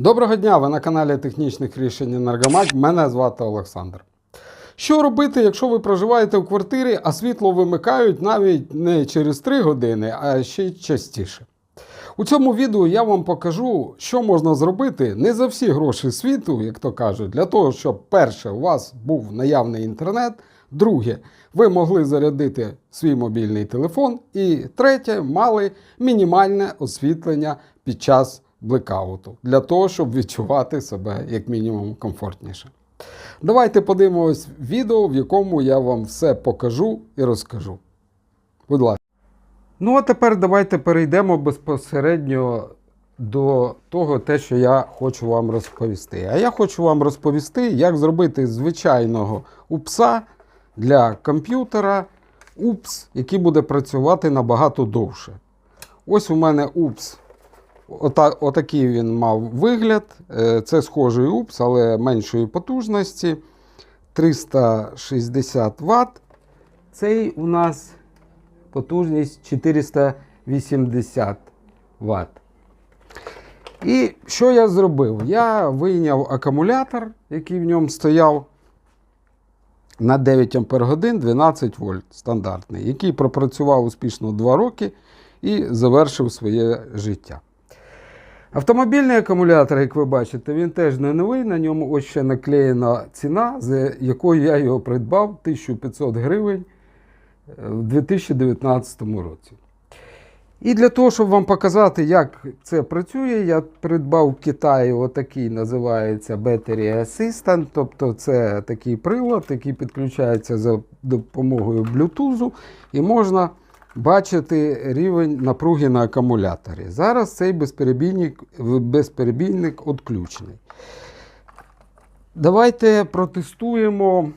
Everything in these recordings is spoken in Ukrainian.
Доброго дня! Ви на каналі технічних рішень Енергомать. Мене звати Олександр. Що робити, якщо ви проживаєте в квартирі, а світло вимикають навіть не через 3 години, а ще й частіше? У цьому відео я вам покажу, що можна зробити не за всі гроші світу, як то кажуть, для того, щоб перше, у вас був наявний інтернет, друге, ви могли зарядити свій мобільний телефон, і третє, мали мінімальне освітлення під час блекауту, для того, щоб відчувати себе як мінімум комфортніше. Давайте подивимось відео, в якому я вам все покажу і розкажу. Будь ласка. Ну, а тепер давайте перейдемо безпосередньо до того, те, що я хочу вам розповісти. А я хочу вам розповісти, як зробити звичайного упса для комп'ютера упс, який буде працювати набагато довше. Ось у мене упс. Ота, отакий він мав вигляд. Е, Це схожий упс, але меншої потужності. 360 Вт. Цей у нас потужність 480 Вт. І що я зробив? Я вийняв акумулятор, який в ньому стояв на 9 Ах 12 вольт стандартний, який пропрацював успішно 2 роки і завершив своє життя. Автомобільний акумулятор, як ви бачите, він теж не новий. На ньому ось ще наклеєна ціна, за якою я його придбав 1500 гривень в 2019 році. І для того, щоб вам показати, як це працює, я придбав в Китаї отакий, називається Battery Assistant. Тобто це такий прилад, який підключається за допомогою Bluetooth, і можна бачити рівень напруги на акумуляторі. Зараз цей безперебійник, безперебійник відключений. Давайте протестуємо,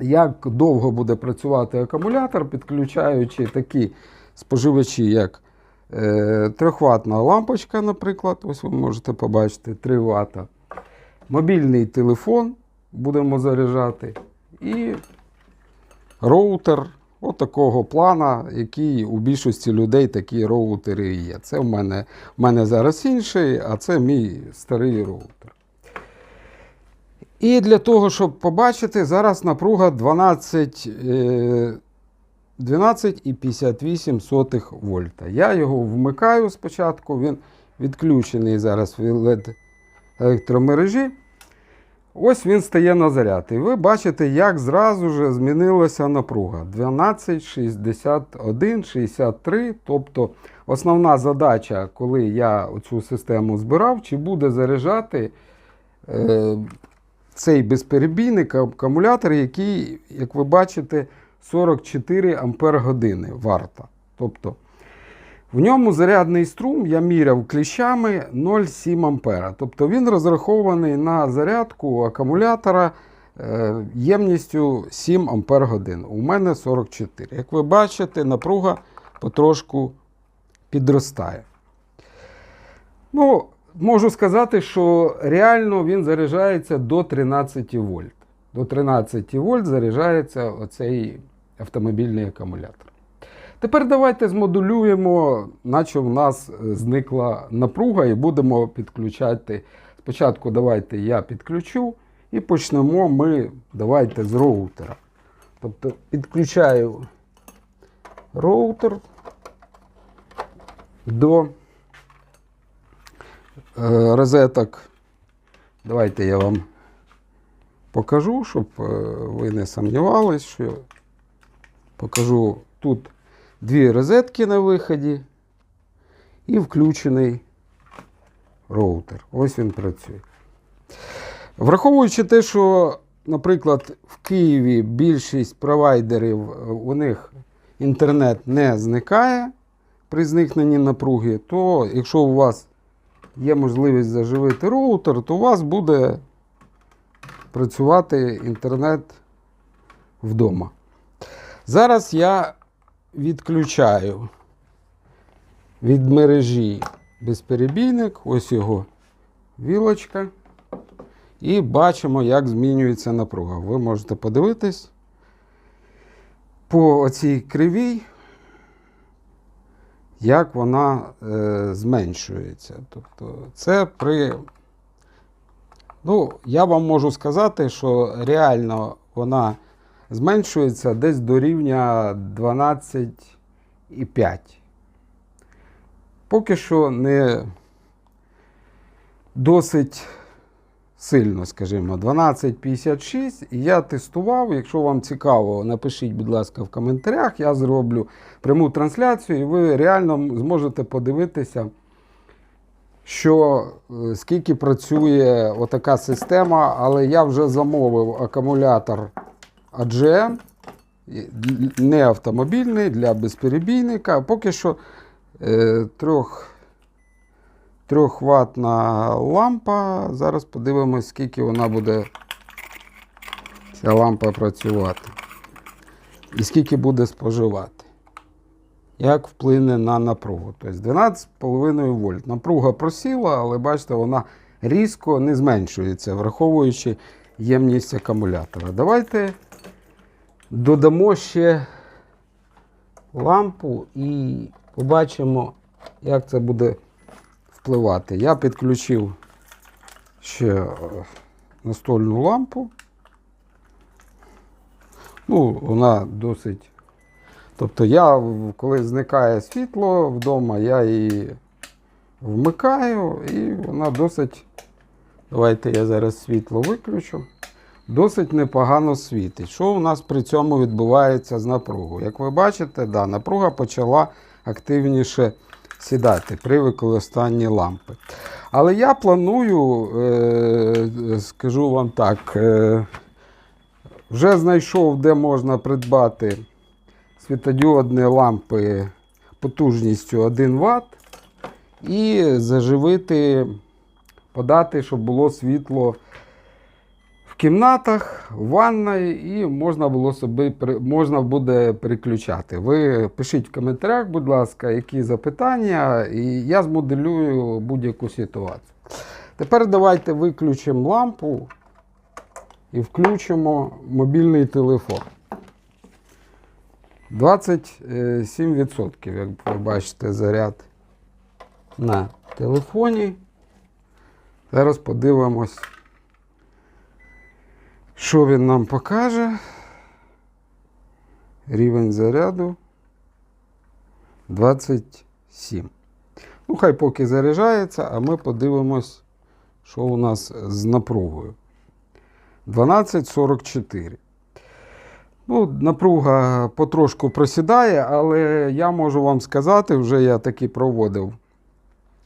як довго буде працювати акумулятор, підключаючи такі споживачі, як е, трьохватна лампочка, наприклад, ось ви можете побачити 3 Вт. Мобільний телефон будемо заряджати. І роутер отакого плана, який у більшості людей такі роутери є. Це в мене, в мене зараз інший, а це мій старий роутер. І для того, щоб побачити, зараз напруга 12. Е, 12,58 вольта. Я його вмикаю спочатку, він відключений зараз в LED електромережі. Ось він стає на заряд. І ви бачите, як зразу ж змінилася напруга. 12,61,63. Тобто основна задача, коли я цю систему збирав, чи буде заряджати е, цей безперебійник акумулятор, який, як ви бачите, 44 ампер години варта. Тобто в ньому зарядний струм я міряв кліщами 0,7 ампера. Тобто він розрахований на зарядку акумулятора е, ємністю 7 ампер годин. У мене 44. Як ви бачите, напруга потрошку підростає. Ну, Можу сказати, що реально він заряджається до 13 вольт. До 13 вольт заряджається оцей автомобільний акумулятор. Тепер давайте змодулюємо, наче в нас зникла напруга, і будемо підключати. Спочатку давайте я підключу і почнемо ми давайте з роутера. Тобто підключаю роутер до е, розеток. Давайте я вам покажу, щоб е, ви не сумнівались, що покажу тут дві розетки на виході і включений роутер. Ось він працює. Враховуючи те, що, наприклад, в Києві більшість провайдерів е, у них інтернет не зникає при зникненні напруги, то якщо у вас є можливість заживити роутер, то у вас буде працювати інтернет вдома. Зараз я відключаю від мережі безперебійник, ось його вілочка. І бачимо, як змінюється напруга. Ви можете подивитись по оцій кривій, як вона е, зменшується. Тобто, це при. Ну, я вам можу сказати, що реально вона зменшується десь до рівня 12,5. Поки що не досить сильно, скажімо, 12,56. І я тестував. Якщо вам цікаво, напишіть, будь ласка, в коментарях. Я зроблю пряму трансляцію, і ви реально зможете подивитися, що е, скільки працює отака система, але я вже замовив акумулятор І не автомобільний для безперебійника. Поки що е, трьох. 3 ватна лампа. Зараз подивимось, скільки вона буде ця лампа працювати. І скільки буде споживати. Як вплине на напругу. Тобто 12,5 вольт. Напруга просіла, але бачите, вона різко не зменшується, враховуючи ємність акумулятора. Давайте додамо ще лампу і побачимо, як це буде впливати. Я підключив ще е, настольну лампу. Ну, вона досить. Тобто я, коли зникає світло вдома, я її вмикаю і вона досить. Давайте я зараз світло виключу. Досить непогано світить. Що у нас при цьому відбувається з напругою? Як ви бачите, да, напруга почала активніше сідати при використанні лампи. Але я планую, е, скажу вам так, е, вже знайшов, де можна придбати світодіодні лампи потужністю 1 Вт і заживити, подати, щоб було світло кімнатах, в ванної, і можна було собі можна буде переключати. Ви пишіть в коментарях, будь ласка, які запитання, і я змоделюю будь-яку ситуацію. Тепер давайте виключимо лампу і включимо мобільний телефон. 27%, як ви бачите, заряд на телефоні. Зараз подивимось. Що він нам покаже? Рівень заряду 27. Ну, хай поки заряджається, а ми подивимось, що у нас з напругою. 12,44. Ну, напруга потрошку просідає, але я можу вам сказати, вже я таки проводив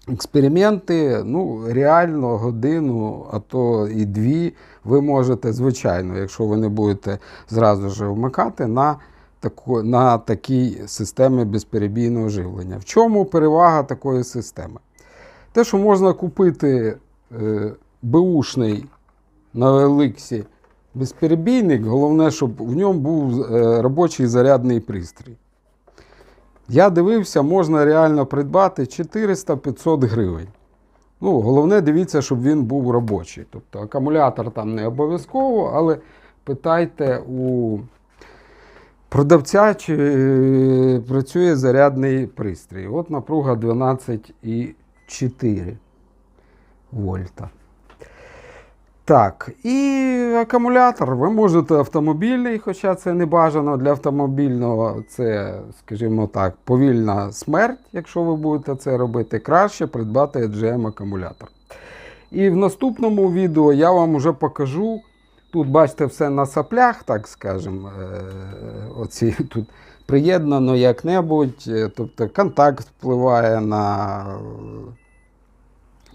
експерименти, ну, реально годину, а то і дві, ви можете, звичайно, якщо ви не будете зразу ж вмикати на, таку, на такій системі безперебійного живлення. В чому перевага такої системи? Те, що можна купити е, беушний на Еликсі безперебійник, головне, щоб в ньому був е, робочий зарядний пристрій. Я дивився, можна реально придбати 400-500 гривень. Ну, головне, дивіться, щоб він був робочий. Тобто акумулятор там не обов'язково, але питайте у продавця, чи е, працює зарядний пристрій. От напруга 12,4 вольта. Так, і акумулятор. Ви можете автомобільний, хоча це не бажано для автомобільного, це, скажімо так, повільна смерть, якщо ви будете це робити, краще придбати GM акумулятор. І в наступному відео я вам вже покажу. Тут, бачите, все на саплях, так скажемо. е, Оці тут приєднано як-небудь. е, Тобто контакт впливає на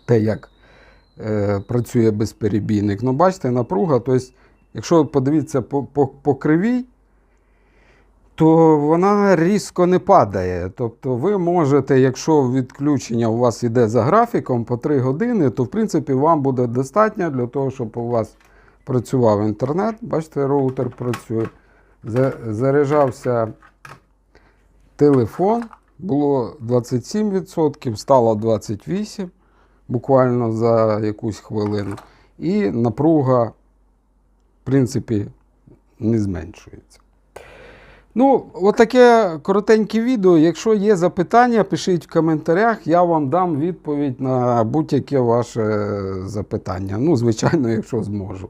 те, як працює безперебійник. Ну, бачите, напруга. Тобто, якщо подивитися по, по, по кривій, то вона різко не падає. Тобто ви можете, якщо відключення у вас йде за графіком по 3 години, то в принципі вам буде достатньо для того, щоб у вас працював інтернет. Бачите, роутер працює. Заряджався телефон, було 27%, стало 28% буквально за якусь хвилину. І напруга, в принципі, не зменшується. Ну, отаке коротеньке відео. Якщо є запитання, пишіть в коментарях, я вам дам відповідь на будь-яке ваше запитання. Ну, звичайно, якщо зможу.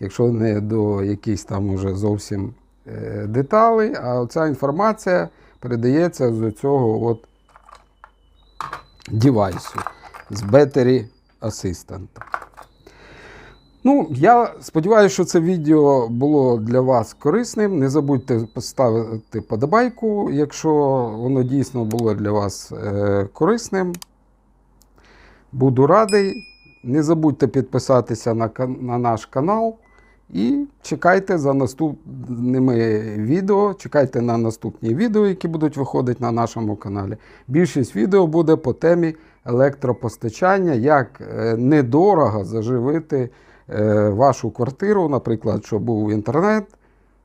Якщо не до якихось там уже зовсім е, деталей, а ця інформація передається з цього от девайсу, з Battery Assistant. Ну, я сподіваюся, що це відео було для вас корисним. Не забудьте поставити подобайку, якщо воно дійсно було для вас е, корисним. Буду радий. Не забудьте підписатися на, на наш канал і чекайте за наступними відео. Чекайте на наступні відео, які будуть виходити на нашому каналі. Більшість відео буде по темі електропостачання, як е, недорого заживити е, вашу квартиру, наприклад, щоб був інтернет,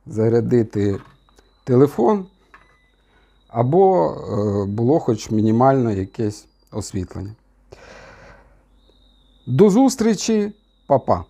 зарядити телефон, або е, було хоч мінімальне якесь освітлення. До зустрічі, па-па!